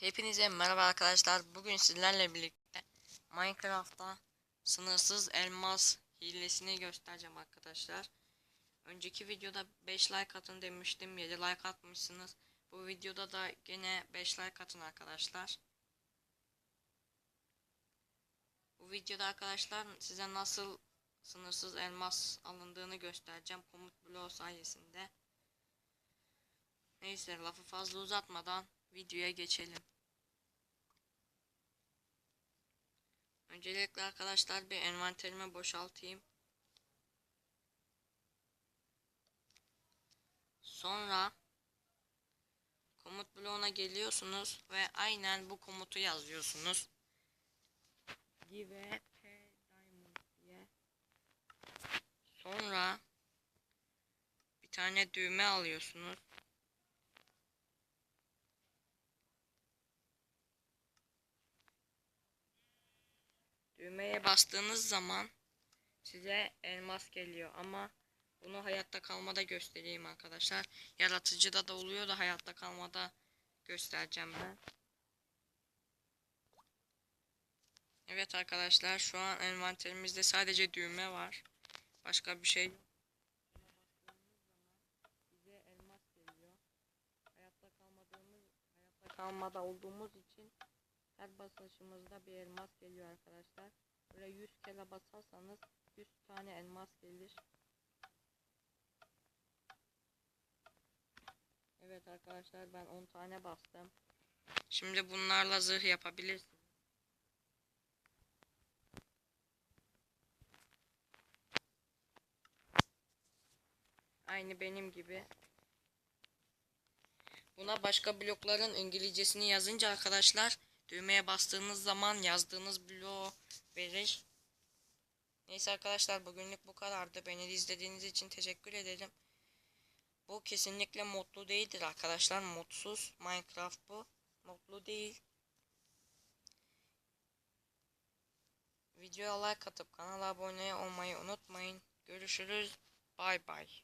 Hepinize merhaba arkadaşlar. Bugün sizlerle birlikte Minecraft'ta sınırsız elmas hilesini göstereceğim arkadaşlar. Önceki videoda 5 like atın demiştim. 7 like atmışsınız. Bu videoda da gene 5 like atın arkadaşlar. Bu videoda arkadaşlar size nasıl sınırsız elmas alındığını göstereceğim komut bloğu sayesinde. Neyse lafı fazla uzatmadan videoya geçelim. Öncelikle arkadaşlar bir envanterimi boşaltayım. Sonra komut bloğuna geliyorsunuz ve aynen bu komutu yazıyorsunuz. Give P diamond diye. Sonra bir tane düğme alıyorsunuz. Düğmeye bastığınız zaman size elmas geliyor ama bunu hayatta kalmada göstereyim arkadaşlar. Yaratıcıda da oluyor da hayatta kalmada göstereceğim ben. Evet arkadaşlar şu an envanterimizde sadece düğme var. Başka bir şey yok. Hayatta kalmadığımız, hayatta kalmada olduğumuz için her basışımızda bir elmas geliyor arkadaşlar. Böyle 100 kere basarsanız 100 tane elmas gelir. Evet arkadaşlar ben 10 tane bastım. Şimdi bunlarla zırh yapabilirsiniz. Aynı benim gibi. Buna başka blokların İngilizcesini yazınca arkadaşlar düğmeye bastığınız zaman yazdığınız bloğu verir. Neyse arkadaşlar bugünlük bu kadardı. Beni izlediğiniz için teşekkür ederim. Bu kesinlikle modlu değildir arkadaşlar. Modsuz Minecraft bu. Modlu değil. Videoya like atıp kanala abone olmayı unutmayın. Görüşürüz. Bay bay.